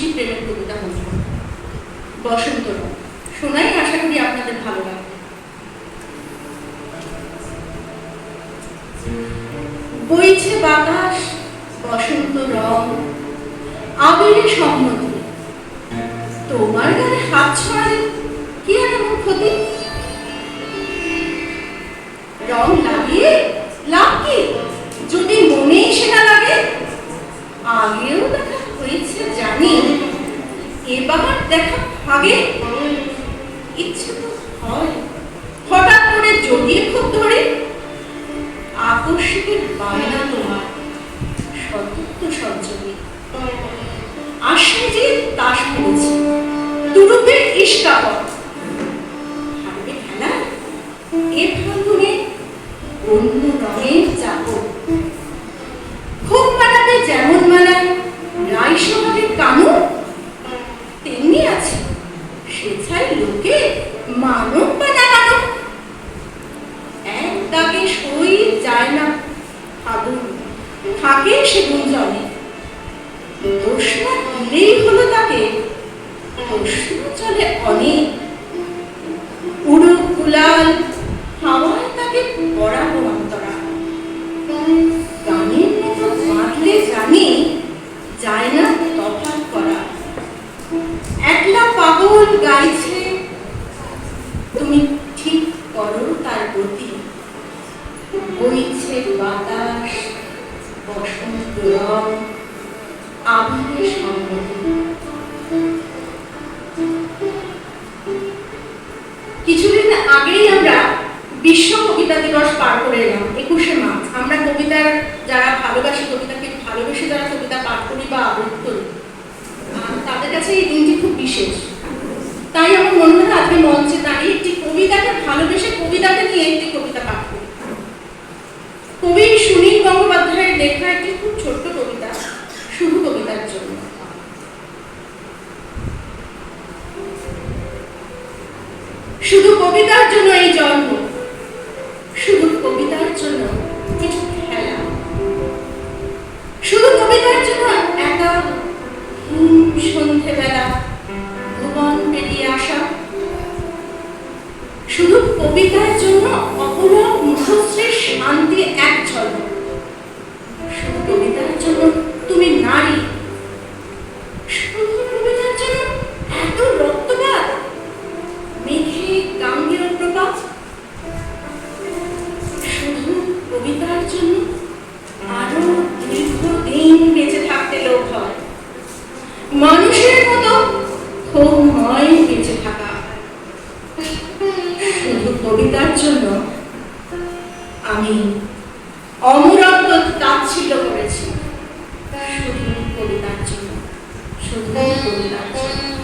মিষ্টি প্রেমের কবিতা হল বসন্ত শোনাই আশা করি আপনাদের ভালো লাগবে। বইছে বাতাস, বসন্ত রং। আবিরে সম্মতি। তোমার গানে হাত ছড়ালে দেখা ভাগে ইচ্ছে তো হয়। হঠাৎ করে জড়িয়ে খুব ধরে। আকস্মিকের বায়না তোমার। সতত্ব সঞ্চয়ী আসে যে তাস পড়েছে দুরূপের ইস্কাপট হারবে খেলা। এ ফাল্গুনে অন্য রঙের চাপড় সেছাই লোকে মানব বা এক দাগে সই যায় না আগুন থাকে সে গুঞ্জনে। দোষ না দিলেই হলো তাকে, প্রশ্ন চলে অনেক। উড়ো কুলাল কিছুদিন আগেই আমরা বিশ্ব কবিতা দিবস পার করে এলাম, একুশে মার্চ। আমরা কবিতার যারা ভালোবাসি, কবিতাকে ভালোবেসে যারা কবিতা পাঠ করি বা আবৃত্তি করি তাদের কাছে এই দিনটি খুব বিশেষ। তাই আমার মনে হয় আজকে মঞ্চে দাঁড়িয়ে একটি কবিতাকে ভালোবেসে কবিতাকে নিয়ে একটি কবিতা পাঠ করি কবি সুনীল গঙ্গোপাধ্যায়ের লেখা একটি খুব ছোট্ট কবিতা শুধু কবিতার জন্য শুধু কবিতার জন্য এই জন্ম। শুধু কবিতার জন্য কিছু খেলা। শুধু কবিতার জন্য একা। হিম সন্ধেবেলা ভুবন পেরিয়ে আসা। শুধু কবিতার জন্য অপরূপ মুখশ্রীর শান্তি এক ঝলক। কবিতার জন্য আমি অমরত্ব তাচ্ছিল্য করেছি। শুধু কবিতার জন্য শুধু কবিতার জন্য।